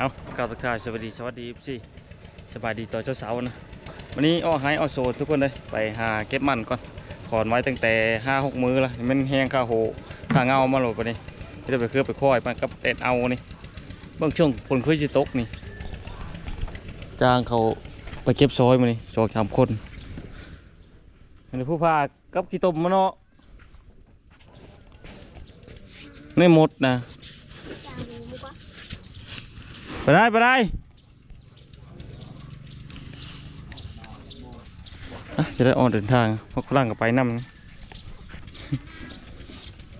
เอากล่าวทักทายสวัสดีสวัสดีสิสบายดีต่อเช้าๆนะวันนี้อ้อไฮอ้อโซทุกคนเลยไปหาเก็บมันก่อนถอนไว้ตั้งแต่ห้าหกมือละมันแห้งข้าโหข้าเงามาหลดไปนี่จะไปเคลือบไปค่อยมันกับเด็ดเอานี่เบื้องช่วงคนคุยจิตกนี่จ้างเขาไปเก็บซอยมานี่สองสามคนอันนี้ผู้พากับขี้ตมมาเนาะนี่หมดนะ ไปได้ไปได้อะจะได้ออกเดินทางเพราะกำลังกับไปนำนะ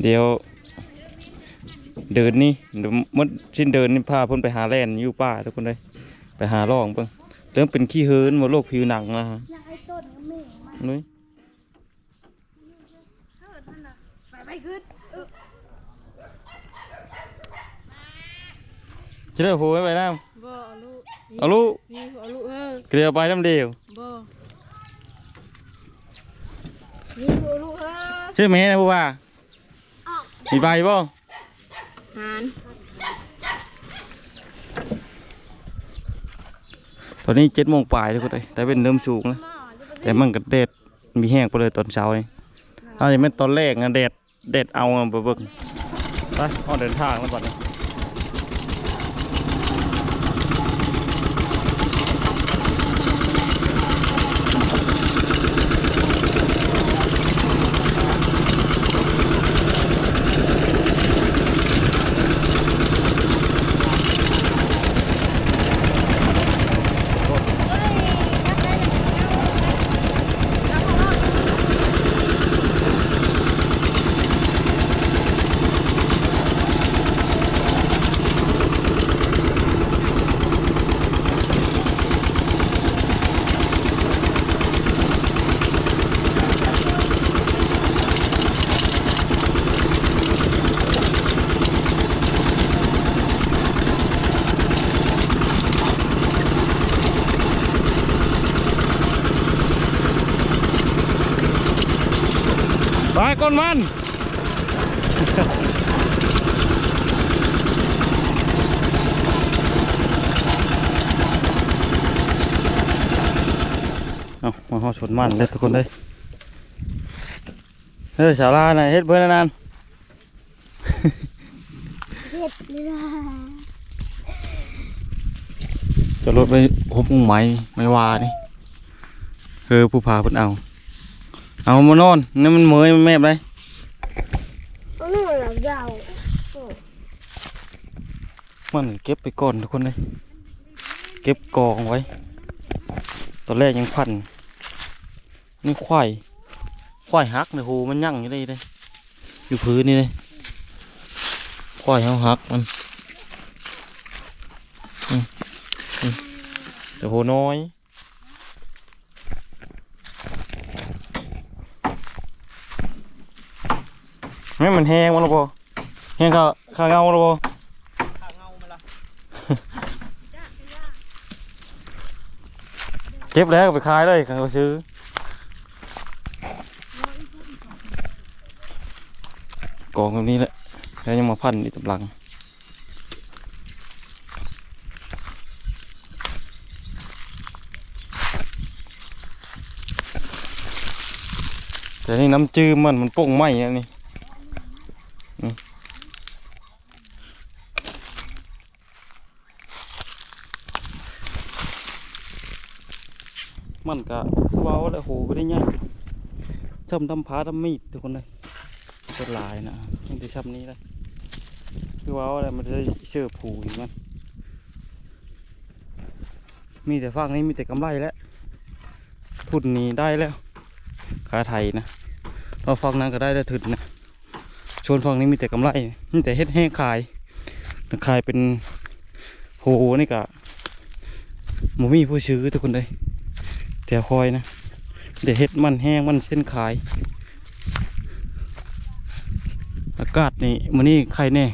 เดี๋ยว เดินนี่เดี๋ยวมดสิ้นเดินนี่พาเพิ่นไปหาแลนอยู่ป่าทุกคนเลยไปหาล่องเพิ่งเริ่มเป็นขี้เฮินหมดโรคผิวหนังนะฮะอยากให้ต้นกับแม่มันนุ้ยเถิดมันน่ะไปไปขึ้น เออจะได้โหยไปน้บ่เอาลูกำเอาลูกนี่เอาลูกเออเกลียวไปน้ำเดียวบ่นี่เอาลูกเออชื่อแม่นะผู้ว่าอ้าวมีใบบ่หานตอนนี้เจ็ดโมงปลายทุกคนเลยแต่เป็นเริ่มสูงแล้วหม้อจะไปแต่มันก็แดดมีแห้งไปเลยตอนเช้านี่ถ้าจะไม่ตอนแรกนะแดดแดดเอาอะเบิ่งไปออกเดินทางแล้วบัดนี้ไนมัน เอามาหอชนมันเลยทุกคนเลยเฮ้ยสาราไหนะเฮ็ดเพื่อนนานเห็ดเลยนะๆจะรถไปหบมุงไม้ไม่ว่านี่เออผู้พาเพิ่นเอา เอามานอนนี่มันเหมยมันแมบเลยเอาหนูหลับยาวมันเก็บไปก่อนทุกคนเลยเก็บกองไว้ ตอนแรกยังพันนี่ควายควายหักเลยโหมันยั่งอยู่ได้เลยอยู่พื้นนี่เลยควายเขาหักมันอืมอืมแต่โหน้อย ไม่มันแห้งมันหรอปแห้งข้าข้าเงาหรอปเก็บแล้วก็ไปขายเลยเขาซื้อกองแบบนี้แหละแล้วยังมาพันอีกตำลังแต่นี่น้ำจืมมันมันโป่งไหมอันนี้ มันก็เว้าแล้วโหก็ได้ง่ายชมทำพาทำมีดทุกคนเลยเป็นลายนะมันจะช้ำนี้เลยคือว้าอะไรมันจะเชื่อผูอยู่มันมีแต่ฟังนี้มีแต่กำไรแล้วทุนนี้ได้แล้วขาไทยนะเราฟังนั้นก็ได้ได้ทุนนะชวนฟังนี้มีแต่กำไรมีแต่เฮ็ดแห้งขายขายเป็นโหนี่ก็หมูมีผู้ซื้อทุกคนเลย ถวคอยนะเดี๋ยวเฮ็ดมันแห้งมันเส้นขาย อากาศนี่มันนี่ใครแน่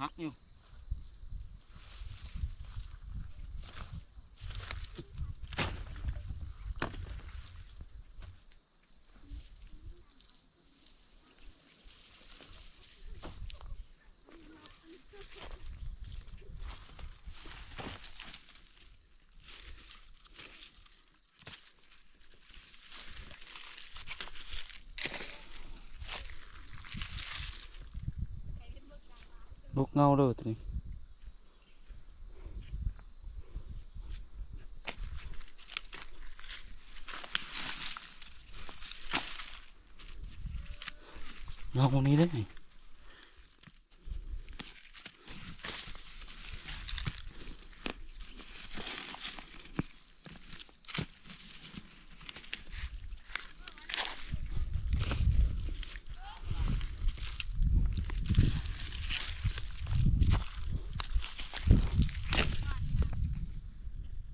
ฮักอยู่ ลูกเงาเลยตัวนี้เงาตรงนี้ได้ไง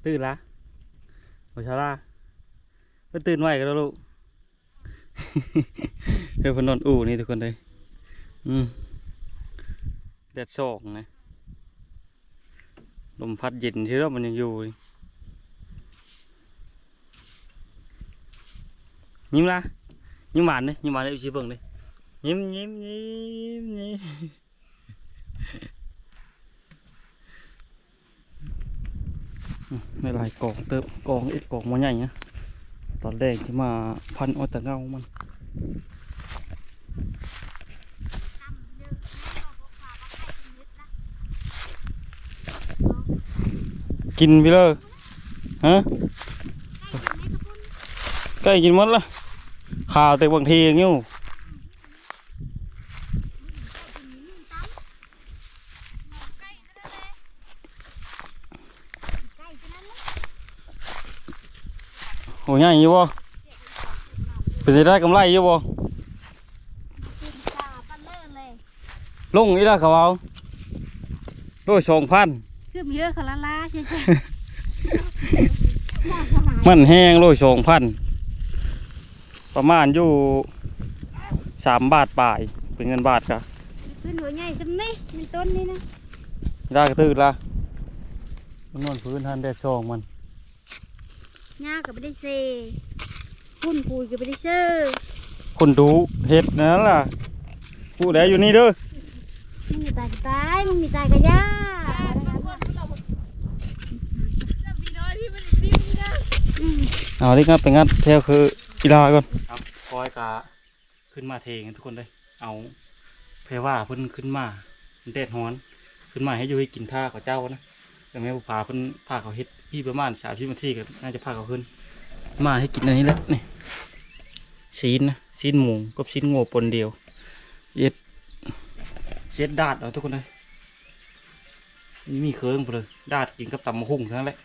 ตื่นละโอชาลาเพิ่นตื่นไวกันแล้วลูกเพื่อนเพนนอนอู่นี่ทุกคนเลยอืมแดดส่องนะลมพัดเย็นที่เรามันยังอยู่เลยยิ้มละยิ้มหวานเลยยิ้มหวานเลยชี้เบิ่งเลยยิ้มยิ้มยิ้มยิ้ม อืม ในหลายกล่องเติบกล่องอีกกล่องมันใหญ่นะตอนแรกที่มาพันเอาแต่เงามันกินไปเลยฮะใกล้กินหมดละข่าวแต่บางทีอย่างงี้ โหใหญ่อยู่บ่เป็นจะได้กำไรอยู่บ่กินตาปันเลิศเลยลงอีละเขาเอาโลสองพันคือมีเยอะขลาลาใช่ไหมมันแห้งโลสองพันประมาณอยู่สามบาทปลายเป็นเงินบาทกะขึ้นหัวใหญ่จำนี่มีต้นนี่นะได้กระตือละมันนอนพื้นทันแดดซองมัน หญ้าก็ไม่ได้เซพุ่นปุยก็ไม่ได้เชื่อคนดูเห็ดนั่นล่ะผู้ใดอยู่นี่เด้อมึงมีตายก็ตายมึงมีตายก็ย่าเอาที่งัดไปงัดเทวคือกีฬาก่อนครับคอยกะขึ้นมาเทกันทุกคนเลยเอาเพรว่าเพิ่นขึ้นมาแดดฮ้อน ขึ้นมาให้อยู่ให้กินท่ากับเจ้านะแต่แม่ผู้พาเพิ่นพาเขาเฮ็ดพี่ประมาณสามสิบนาที่กันน่าจะพาเขาขึ้น มาให้กินอันนี้แหละนี่ซีนนะซีนหมูกับซีนโง่ปนเดียวเย็ดเช็ดดาดเอาทุกคนเลยมีเครื่องไปเลยดาดกินกับตำมะฮุ่งเท่านั้นแหละ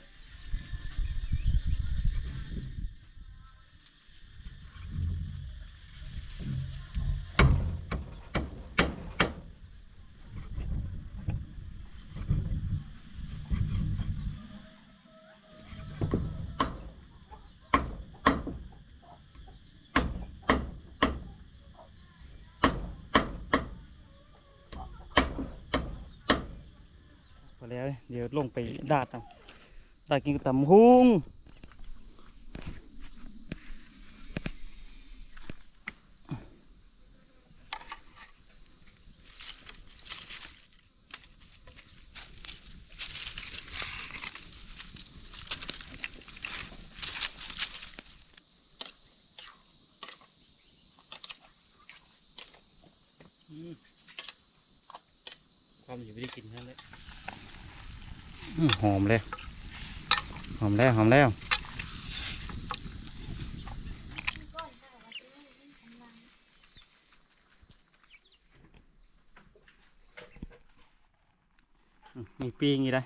พอแล้ว เดี๋ยวลงไปดาดเอาดาดกินกับตำหุงความอยู่ไม่ได้กินนั่นเลย อมหอมเลย หอมแล้วหอมแล้วมีปีงี้ได้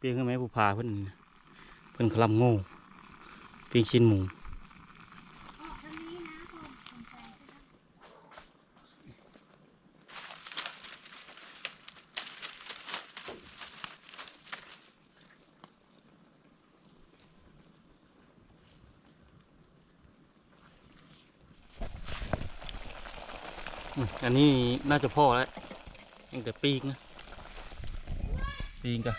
ปีงขึ้นไหมผู้พาเพิ่นนี่นะเพิ่นคลำโง่ปีงชิ้นหมู อืมอันนี้น่าจะพ่อแล้วยังแต่ปีกนะ ปีกอะ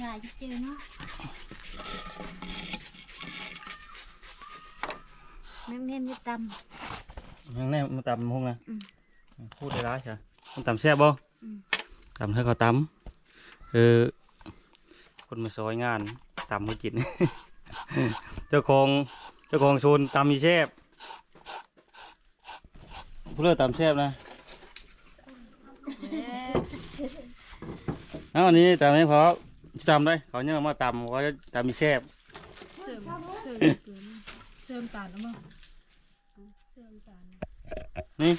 หลายจะเจอเนาะแมงเน่นจะตยังแน่มาตำห้องนะอืมพูดได้ร้ายใช่มันตำแซ่บบ่อืมตำให้เขาตำเออคนมาซอยงานตำมากิน เจ้าของเจ้าของโซนตำมีแซ่บผู้เลือกตำแซ่บนะเอาอันนี้ตำให้เพราะตำได้เขาเนี่ยมาตำว่าจะตำมีแซ่บเสริมเสริมเสริมตาลแล้วมั้งเสริมตาลนี่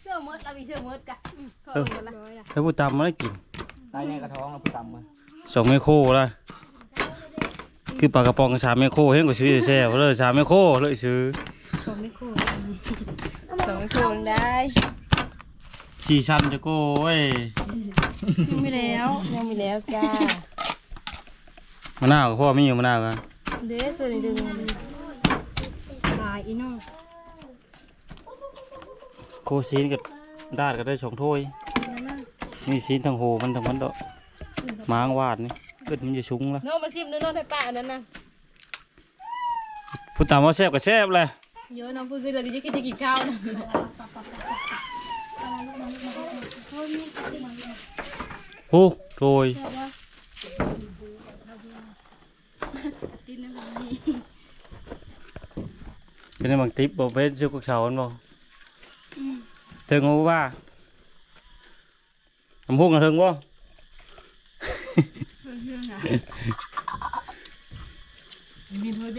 เสื้อมืดเอามีเสื้อมืดกะก็เออเอาละแล้วผู้ตำมาได้กินตายในกระท้องแล้วผู้ตำมา สองไมโครละคือปลากระป๋องกับสามไมโครเห็นก็ซื้อแซ่บเลยสามไมโครเลยซื้อสองไม่โคสองไม่โคได้สี่ชั้นจะโก้เว้ยยังไม่แล้วยังไม่แล้วจ้ามะนาวกับพ่อไม่อยู่มะนาวกันเด้ส่วนดึงลายอีน้องโคซีนกับดาดก็ได้สองถ้วยมีซีนทั้งโหมันทั้งมันดอก มางวาดนี่เกิดมันจะชุ้งละน้องมาซิมน้องให้ป้าอันนั้นนะผู้ตำว่าแซ่บกับแซ่บเลยเยอะน้องพูดคือเราจะกินจะกินข้าวนะโอ้โถยำดินแล้วแบบนี้เป็นไงบางติ๊บบอกเป็นชุกกเฉาอันบอกเถิงงูว่าทำพุ่งกันเถิงบ่มีถ้วยแบ่งไปเอาไหมใช่บ่เพื่อนยาวตำมือใช่บ่ที่แค่กับเมียเน่นๆอะไรเงินบ้า เลยอ๋อคือยังไม่เ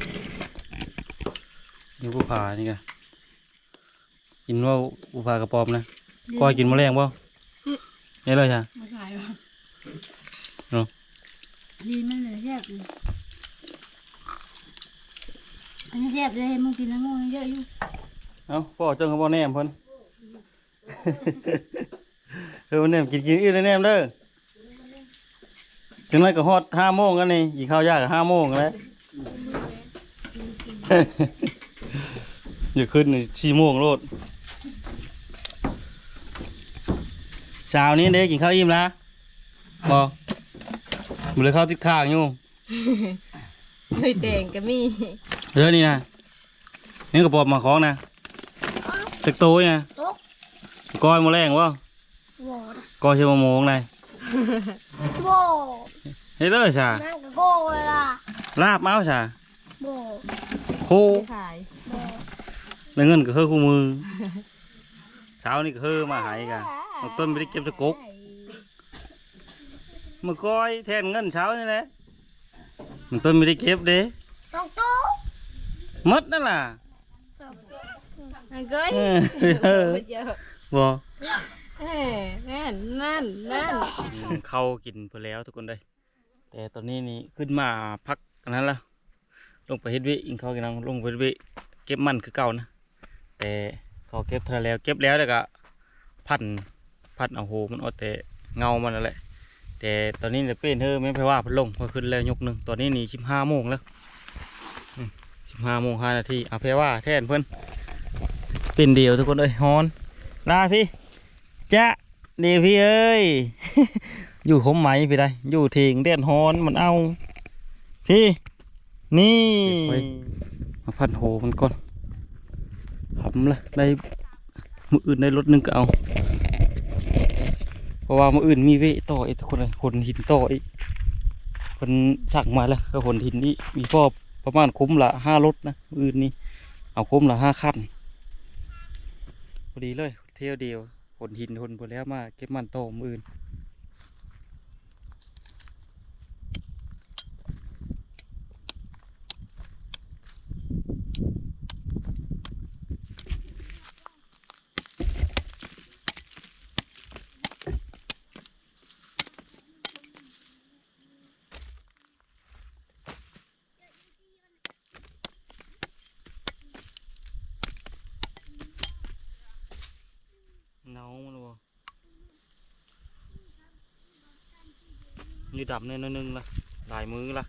นึ่งละคนแบ่งคนหนึงรถนี่ผู้พานี่ไงกินว่าผู้พากระปอมนะก้อยกินแมลงบ่เนี่ยเลยใช่มาขายว่ะดีมันเลยแซ่บเลยอันนี้แซ่บเลยมึงกินน้ำมันเยอะอยู่เอาพ่อเจ้าเขาบ่แนมเพิ่นเออบ่แนมกินกินอีกแนมเด้อถึงไรก็ฮอดห้าโมงกันนี่กินข้าวยากก็ห้าโมงแล้ว อย่าขึ้นนี่สี่โมงโลดเช้านี้เด้กินข้าวอิ่มละบอกมันเลยข้าวติดข้างอยู่เคยแต่งก็มีเดี๋ยวนี่นะนี่กระปอบมาของนะตึกโตยนะก้อยมาแรงวะวอดก้อยเชื่อมะม่วงเลยโบเฮ้ยเลยช่านั่งกับโบเลยล่ะลาบเมาช่าโบโคขายได้เงินก็เฮือคู่มือเช้านี่ก็เฮือมาใหายกันมันต้นไม่ได้เก็บตะกกมันก้อยแทนเงินเช้านี่แหละมันต้นไม่ได้เก็บเด้สองตู้หมดนั่นล่ะอันเก้ยเออเออเยอะบ่เอ้ยนั่นนั่นนั่นเข้ากินไปแล้วทุกคนได้แต่ตอนนี้นี่ขึ้นมาพักอันนั้นละ ลงไปเฮ็ดเวอิงเขากินน้ำลงไปเฮ็ดเวเก็บมันคือเก่านะ แต่เขาเก็บเท่าแล้ว เก็บแล้วแล้วก็พันพันเอาโหมันเอาแต่เงามันนั่นแหละ แต่ตอนนี้เนี่ยเป็นเธอไม่ไปว่าพัดลงพอขึ้นแล้วยกหนึ่งตอนนี้นี่สิบห้าโมงแล้วสิบห้าโมงห้านาทีเอาเพว่าแทนเพื่อนเป็นเดียวทุกคนเอ้ยฮอนลาพี่จ้าเดียวพี่เอ้ยอยู่ขมไหมพี่ได้อยู่เถียงเด่นฮอนมันเอาพี่ นี่มาพันโหมันก่อนขำละได้มืออื่นได้รถหนึงก็เอา เพราะว่ามืออื่นมีเวต่อไอีกทุกคนเลยขนหินต่อไอีกคนสั่งมาแล้วก็ขนหินนี่มีพ่อประมาณคุ้มละห้ารถนะมืออื่นนี่เอาคุ้มละห้าคันพอดีเลยเที่ยวเดียวขนหินขนไปแล้วมาเก็บมันโตอมืออื่น นี่ดับเนี่ยนิดนึงละหลายมือละ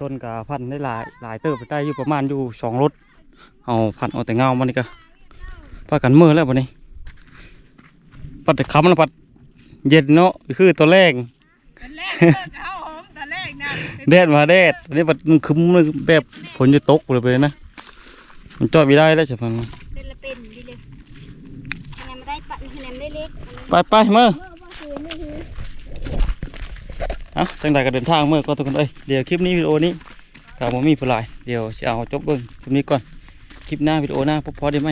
ต้นกาพันได้หลายหลายเติบไปได้อยู่ประมาณอยู่สองรถเอาพันเอาแต่เงามันนี่ก็ปากันมือแล้วบันนี้ ปัดแต่คำแล้วปัดเย็นเนาะคือตัวแรกตอนแรกเลิกเอาหอมตอนแรกนะแดดมาแดดอันนี้มันคึมเลยแบบฝนจะตกเลยไปนะมันจอดไม่ได้แล้วใช่ไหมเป็นละเป็นดีเลยคะแนนมาได้ปะคะแนนได้เล็กไปไปเมื่อ เมื่อว่าคือไม่คือ อะจังใดก็เดินทางเมื่อก็ทุกคนเอ้ยเดี๋ยวคลิปนี้วิดีโอนี้กับ่มีผู้หลายเดี๋ยวจะเอาจบเบิ้งคลิปนี้ก่อนคลิปหน้าวิดีโอหน้าพบพอได้ไหม